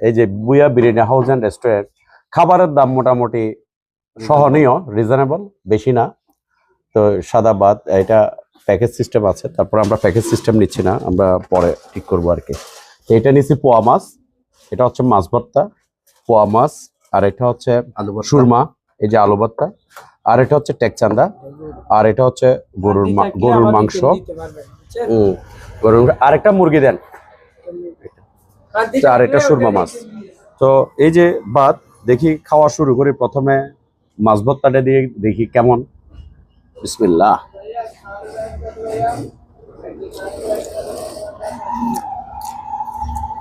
এই যে বুয়া বিরিয়ানি হাউস অ্যান্ড রেস্টুরেন্ট খাবারের দাম মোটামুটি সহনীয় রিজনেবল বেশি না। তো সাদা ভাত এটা প্যাকেজ সিস্টেম আছে তারপর আমরা প্যাকেজ সিস্টেম নিচ্ছি না আমরা পরে ঠিক করব আর কি। তো এটা নিচ্ছি পোয়া মাছ এটা হচ্ছে মাছ ভর্তা পোয়া মাছ আর এটা হচ্ছে আলু ভর্তা। সুরমা এই যে আলু ভর্তা আর এটা হচ্ছে টেকচান্দা আর এটা হচ্ছে গরুর গরুর মাংস। হুম, গরুর মাংস। আর একটা মুরগি দেন। আর এটা সুরমা মাছ। তো এই যে ভাত দেখি খাওয়া শুরু করি। প্রথমে মাছ ভর্তাটা দিয়ে দেখি কেমন। বিসমিল্লাহ।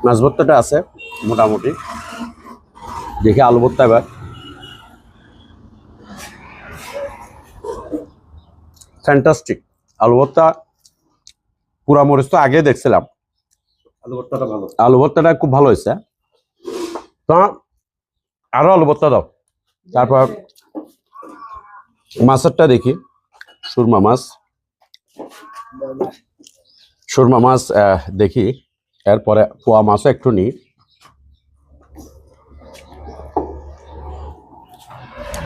মাছ ভর্তাটা আছে, মোটামুটি। দেখি আলু ভর্তা এবার। ফ্যান্টাস্টিক আলু ভর্তা, পুরা মরিচ তো আগে দেখছিলাম। আলু আলু ভর্তাটা খুব ভালো হয়েছে। তো আরও আলু ভর্তা দাও। তারপর মাছেরটা দেখি। সুরমা মাছ। সুরমা মাছ দেখি। এরপরে পোয়া মাছও একটু নিই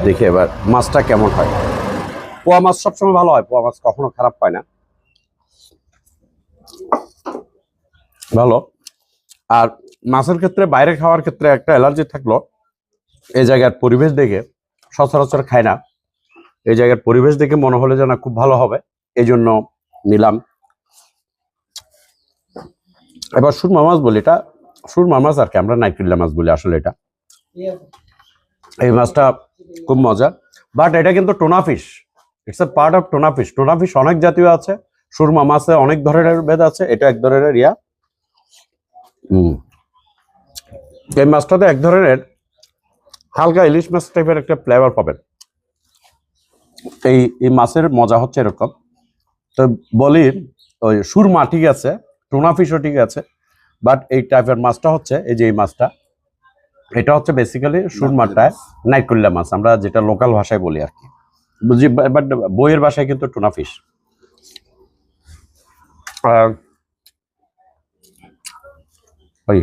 দেখি এবার মাছটা কেমন হয়। পোয়া মাছ সবসময় ভালো হয়। পোয়া মাছ কখনো খারাপ হয় না। ভালো। আর মাছের ক্ষেত্রে বাইরে খাওয়ার ক্ষেত্রে একটা অ্যালার্জি থাকল। এই জায়গার পরিবেশ দেখে সচরাচর খায় না। এই জায়গার পরিবেশ দেখে মনে হলে যেন খুব ভালো হবে। এই জন্য নিলাম। এবার সুরমা মাছ বলি, এটা সুরমা মাছ আর কি, আমরা নাইকুল্লা মাছ বলি আসলে এটা। এই মাছটা খুব মজা। বাট এটা কিন্তু tuna fish. It's a part of tuna fish. Tuna অনেক জাতীয় আছে। সুরমা মাছে অনেক ধরনের ভেদ আছে। এটা এক ধরনের ইয়া। এই মাছটাতে এক ধরনের হালকা ইলিশ মাছ টাইপের একটা ফ্লেভার পাবেন। এই এই মাছের মজা হচ্ছে এরকম। তো বলি ওই সুরমা ঠিক আছে টুনা ফিশও ঠিক আছে বাট এই টাইপের মাছটা হচ্ছে এই যে এই মাছটা এটা হচ্ছে বেসিক্যালি সুরমাটায় নাইকুল্লা মাছ। আমরা যেটা লোকাল ভাষায় বলি আর কি। বুঝি বাট বইয়ের ভাষায় কিন্তু টুনা ফিশ ওই